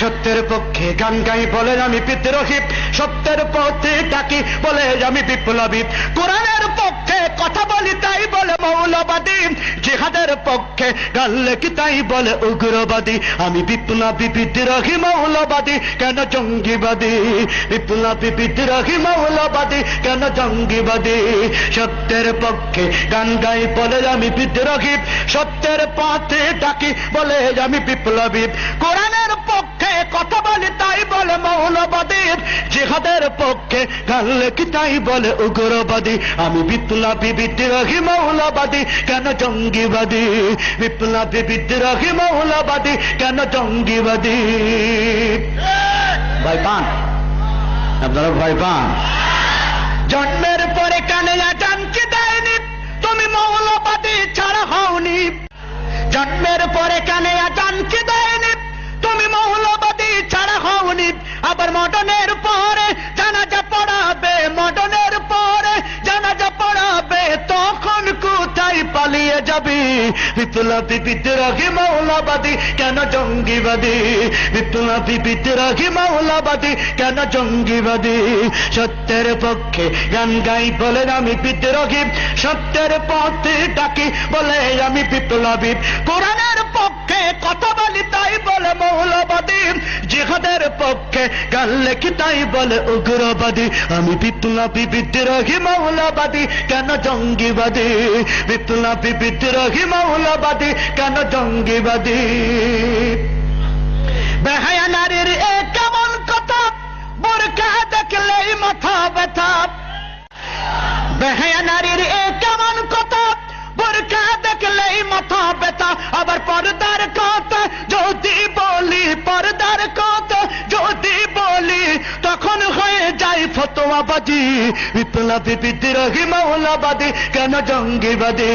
সত্যের পক্ষে গান গাই বলে আমি বিদ্রোহী। সত্যের পথে ডাকি বলে আমি বিপ্লবী। কোরআনের পক্ষে কথা বলি তাই বলে মৌলবাদী। জিহাদের পক্ষে গান লেখি তাই বলে উগ্রবাদী। আমি বিপ্লবী বিদ্রোহী মৌলবাদী, কেন জঙ্গিবাদী? বিপ্লবী বিদ্রোহী মৌলবাদী, কেন জঙ্গিবাদী? সত্যের পক্ষে গান গাই বলে আমি বিদ্রোহী। সত্যের পথে ডাকি বলে আমি বিপ্লবী। কোরআনের পক্ষে কথা বলি তাই বলে মৌলবাদী। জিহাদের পক্ষে গান লেখি তাই বলে উগ্রবাদী। আমি বিপ্লবী বিদ্রোহী মৌলবাদী কেন জঙ্গিবাদী? বিপ্লবী বিদ্রোহী মৌলবাদী কেন জঙ্গিবাদী? ভয় পান? আপনারা ভয় পান? জন্মের পরে কানে জানকে দেয়নি? তুমি মৌলবাদী ছাড়া হওনি। জন্মের পরে কানে জানকে বিপ্লবী বিদ্রোহী মাওলাবাদী, কেন জঙ্গিবাদী? বিপ্লবী বিদ্রোহী মাওলাবাদী, কেন জঙ্গিবাদী? সত্যের পক্ষে গান গাই বলে আমি বিদ্রোহী। সত্যের পথে ডাকি বলে আমি বিপ্লবী। কোরআনের পক্ষে কথা বলি বলে মৌলবাদী, জিহাদের পক্ষে গান লেখি তাই বলে উগ্রবাদী? আমি বিপ্লবী বিদ্রোহী মৌলবাদী, কেন জঙ্গিবাদী? বিপ্লবী বিদ্রোহী মৌলবাদী, কেন জঙ্গিবাদী? বেহায়া নারীর এ কেমন কথা? বোরকা দেখলেই মাথা ব্যথা। বেহায়া যায় ফতোয়াবাজি বিপ্লবী বিদ্রোহী কেন জঙ্গিবাদী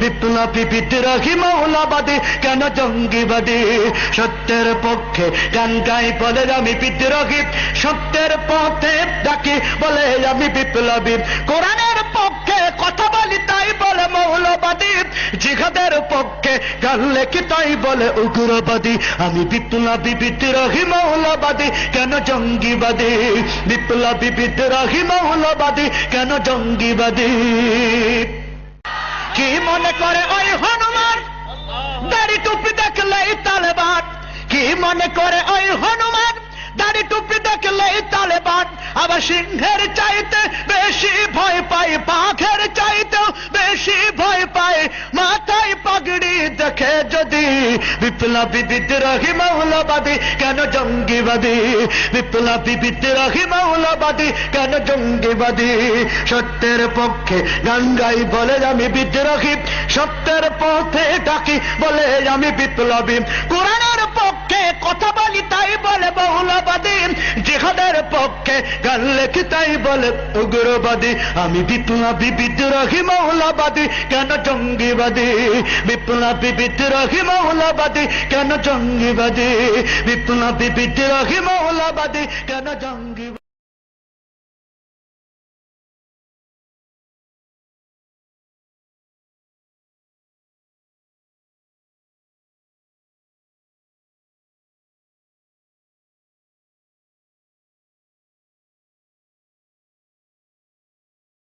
বিপ্লবী বিদ্রোহী মৌলবাদী কেন জঙ্গিবাদী সত্যের পক্ষে গান গাই বলে আমি বিদ্রোহী সত্যের পথে ডাকি বলে আমি বিপ্লবী কোরআনের পক্ষে কথা বলি তাই বলে মৌলবাদী জিহাদের পক্ষে গান লেখি তাই বলে উগ্রবাদী? আমি বিপ্লবী বিদ্রোহী মৌলবাদী, কেন জঙ্গিবাদী? বিপ্লবী বিদ্রোহী মৌলবাদী, কেন জঙ্গিবাদী? কি মনে করে ওই হনুমান? দাড়ি টুপি দেখলেই তালেবান। কি মনে করে ওই হনুমান? দাড়ি টুপি দেখলেই তালেবান। আবার সিংহের দেখে যদি বিপ্লবী বিদ্রোহী মৌলবাদী, কেন জঙ্গিবাদী? বিপ্লবী বিদ্রোহী মৌলবাদী, কেন জঙ্গিবাদী? সত্যের পক্ষে গান গাই বলে আমি বিদ্রোহী, সত্যের পথে ডাকি বলে আমি বিপ্লবী। কোরআনের পক্ষে কথা বলে বহুলবাদী জিহাদের পক্ষে গান তাই বলে, উগ্রবাদী। আমি বিপ্লবী বিদ্রোহী মৌলাবাদী। কেন জঙ্গিবাদী? বিপ্লবী বিদ্রোহী মৌলাবাদী। কেন জঙ্গিবাদী? বিপ্লবী বিদ্রোহী মৌলাবাদী। কেন জঙ্গি